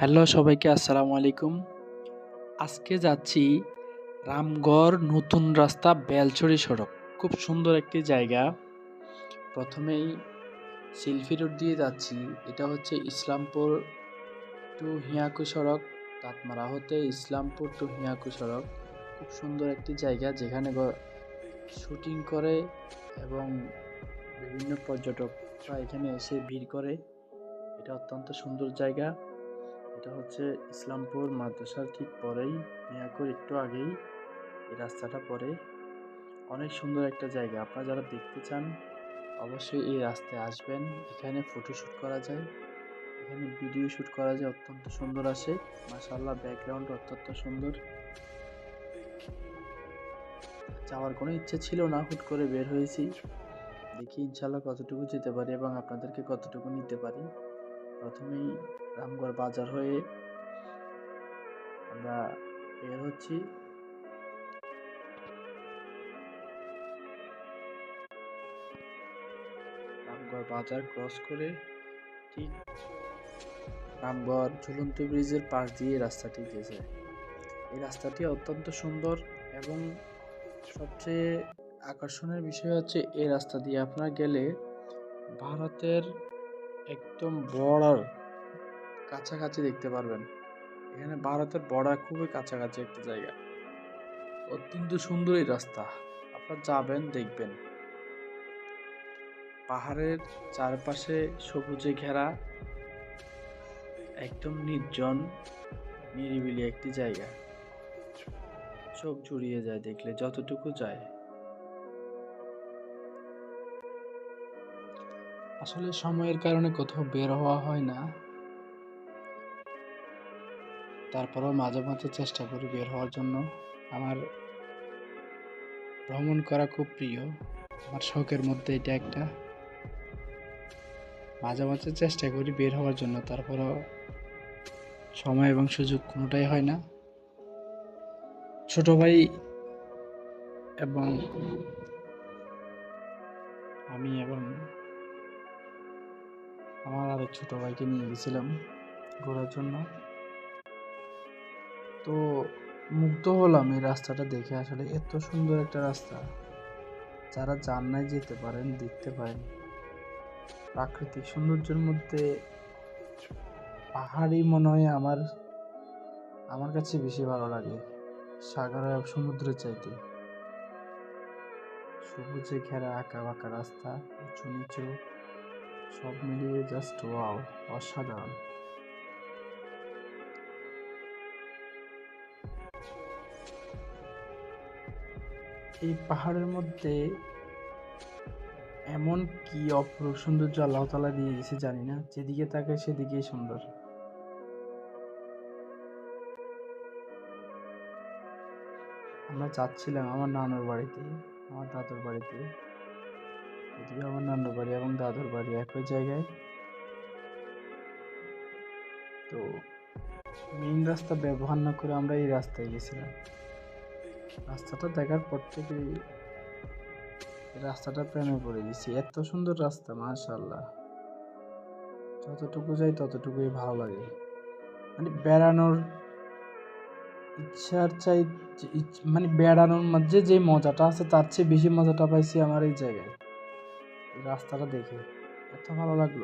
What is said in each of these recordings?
Hello সবাইকে, আসসালামু আলাইকুম। আজকে যাচ্ছি রামগড় নতুন রাস্তা বেলছড়ি সড়ক। খুব সুন্দর একটি জায়গা। প্রথমেই শিল্পী রোড দিয়ে যাচ্ছি। এটা হচ্ছে ইসলামপুর টু হিয়াকু সড়ক তাতমারা হতে ইসলামপুর টু হিয়াকু সড়ক। খুব সুন্দর একটি জায়গা যেখানে শুটিং করে এবং বিভিন্ন পর্যটকরা এখানে এসে ভিড় করে। এটা অত্যন্ত সুন্দর জায়গা। এটা হচ্ছে ইসলামপুর মাদ্রাসার ঠিক পরেই মিয়াকুর একটু আগেই এই রাস্তাটা পরে অনেক সুন্দর একটা জায়গা। আপনারা যারা দেখতে চান, অবশ্যই এই রাস্তায় আসবেন। এখানে ফটোশ্যুট করা যায়। এখানে ভিডিও শ্যুট করা যায়, অত্যন্ত সুন্দর আসে। মাসাল্লাহ ব্যাকগ্রাউন্ড অত্যন্ত সুন্দর। যাওয়ার কোনো ইচ্ছে ছিল না, হুট করে বের হয়েছি। দেখি ইনশাল্লাহ কতটুকু যেতে পারি এবং আপনাদেরকে কতটুকু নিতে পারি। প্রথমেই রামগড় বাজার হয়ে আমরা বের হচ্ছি। রামগড় বাজার ক্রস করে ঠিক রামগড় ঝুলন্ত ব্রিজের পাশ দিয়ে রাস্তাটি গেছে। এই রাস্তাটি অত্যন্ত সুন্দর এবং সবচেয়ে আকর্ষণের বিষয় হচ্ছে, এই রাস্তা দিয়ে আপনার গেলে ভারতের একদম বর্ডার কাছাকাছি দেখতে পারবেন। এখানে ভারতের বর্ডার খুবই কাছাকাছি একটা জায়গা। অত্যন্ত সুন্দর এই রাস্তা। আপনারা যাবেন, দেখবেন। পাহাড়ের চারপাশে সবুজে ঘেরা, একদম নির্জন, নিরিবিলি একটি জায়গা। চোখ জুড়িয়ে যায় দেখলে, যতটুকু যায়। আসলে সময়ের কারণে কোথাও বের হওয়া হয় না। তারপরেও মাঝে মাঝে চেষ্টা করি বের হওয়ার জন্য। আমার ভ্রমণ করা খুব প্রিয়। আমার শখের মধ্যে এটা একটা। মাঝে মাঝে চেষ্টা করি বের হওয়ার জন্য। তারপরও সময় এবং সুযোগ কোনোটাই হয় না। ছোট ভাই এবং আমি এবং আমার আরেক ছোট ভাইকে নিয়ে গেছিলাম ঘোরার জন্য। তো মুগ্ধ হলাম এই রাস্তাটা দেখে। আসলে এত সুন্দর একটা রাস্তা। যারা যান নাই যেতে পারেন, দেখতে পারেন। প্রাকৃতিক সৌন্দর্যের মধ্যে পাহাড়ি মনে হয় আমার আমার কাছে বেশি ভালো লাগে। সাগর সমুদ্রের চাইতে। সবুজে ঘেরা আঁকা বাঁকা রাস্তা, উঁচু নিচু। সব মিলিয়ে জাস্ট ওয়াও অসাধারণ। এই পাহাড়ের মধ্যে এমন কি অপরূপ সৌন্দর্য আল্লাহ তালা দিয়ে গেছে জানি না, যেদিকে তাকে সেদিকেই সুন্দর। আমরা চাচ্ছিলাম আমার নানুর বাড়িতে, আমার দাদুর বাড়িতে। যদিও আমার নানুর বাড়ি এবং দাদুর বাড়ি একই জায়গায়। তো মেইন রাস্তা ব্যবহার না করে আমরা এই রাস্তায় গেছিলাম। রাস্তাটা দেখার পর থেকে রাস্তাটা প্রেমে পড়ে গেছি। এত সুন্দর রাস্তা মাশাল্লাহ যতটুকু যাই ততটুকুই ভালো লাগে। মানে বেড়ানোর ইচ্ছার চাই মানে বেড়ানোর মধ্যে যে মজাটা আছে, তার চেয়ে বেশি মজাটা পাইছি আমার এই জায়গায়। রাস্তাটা দেখে এত ভালো লাগল।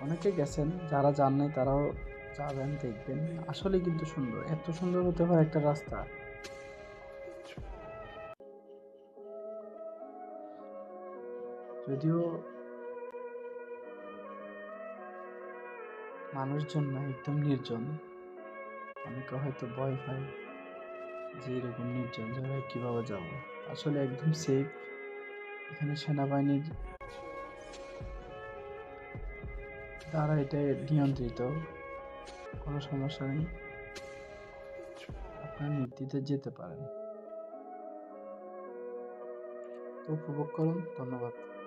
অনেকে গেছেন, যারা যান নাই তারাও যাবেন, দেখবেন। আসলে কিন্তু সুন্দর, এত সুন্দর হতে পারে একটা রাস্তা। যদিও মানুষজন না, একদম নির্জন। অনেকে হয়তো ভয় পায় যে এরকম নির্জন জায়গায় কীভাবে যাব। আসলে একদম সেফ এখানে সেনাবাহিনীর দ্বারা এটা নিয়ন্ত্রিত। কোনো সমস্যা নেই। আপনারা নির্দিতে যেতে পারেন। তো উপভোগ করুন। ধন্যবাদ।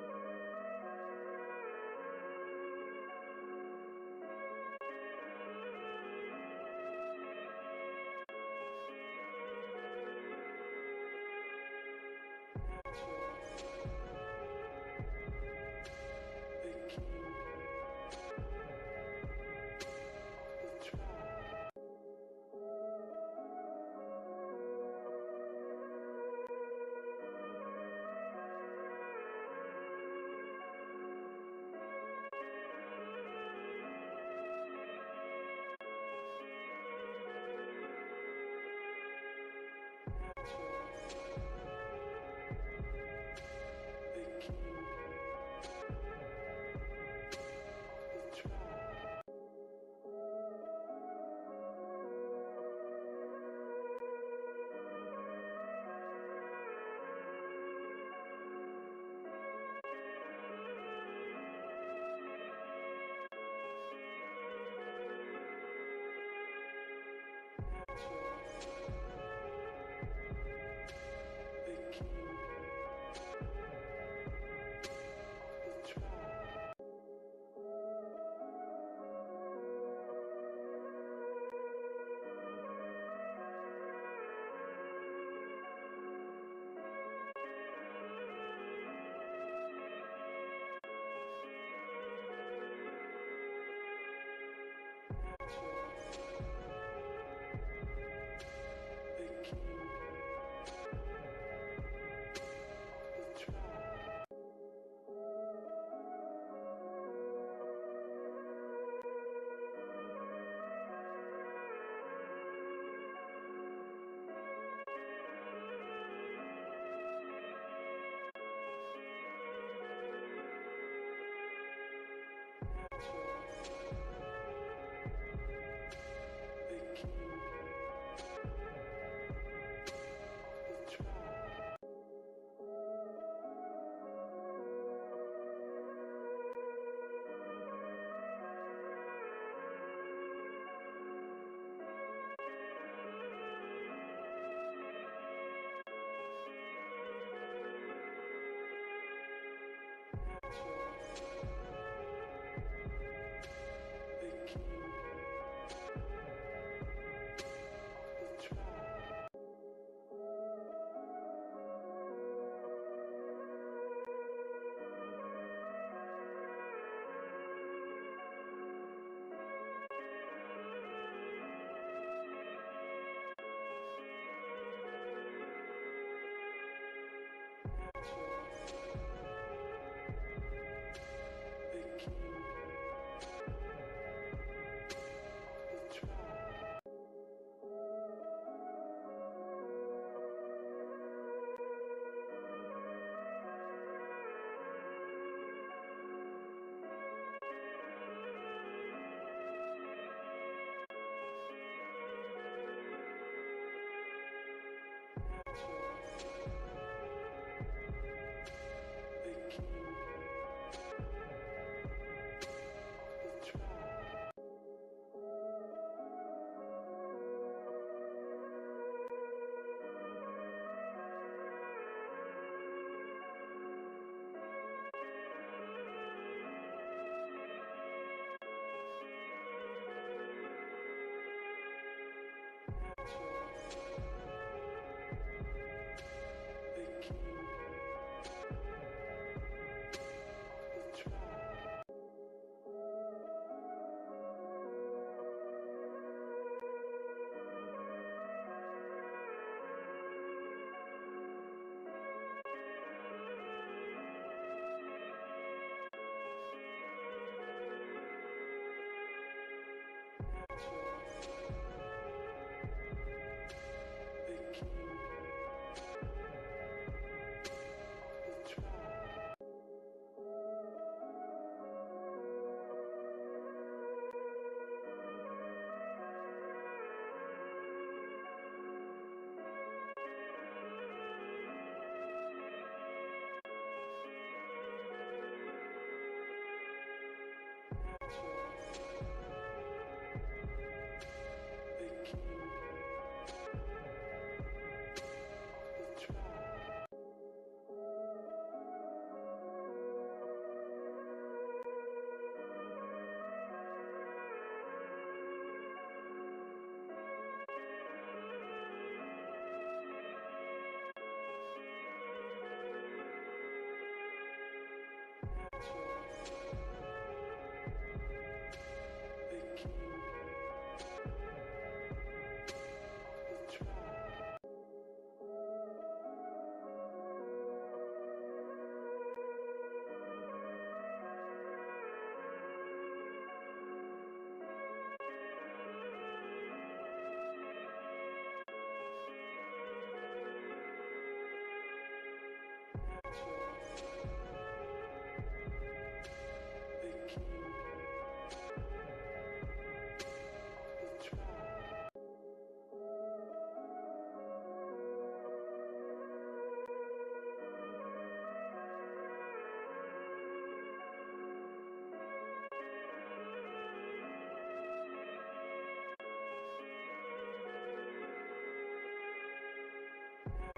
全。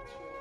Sure.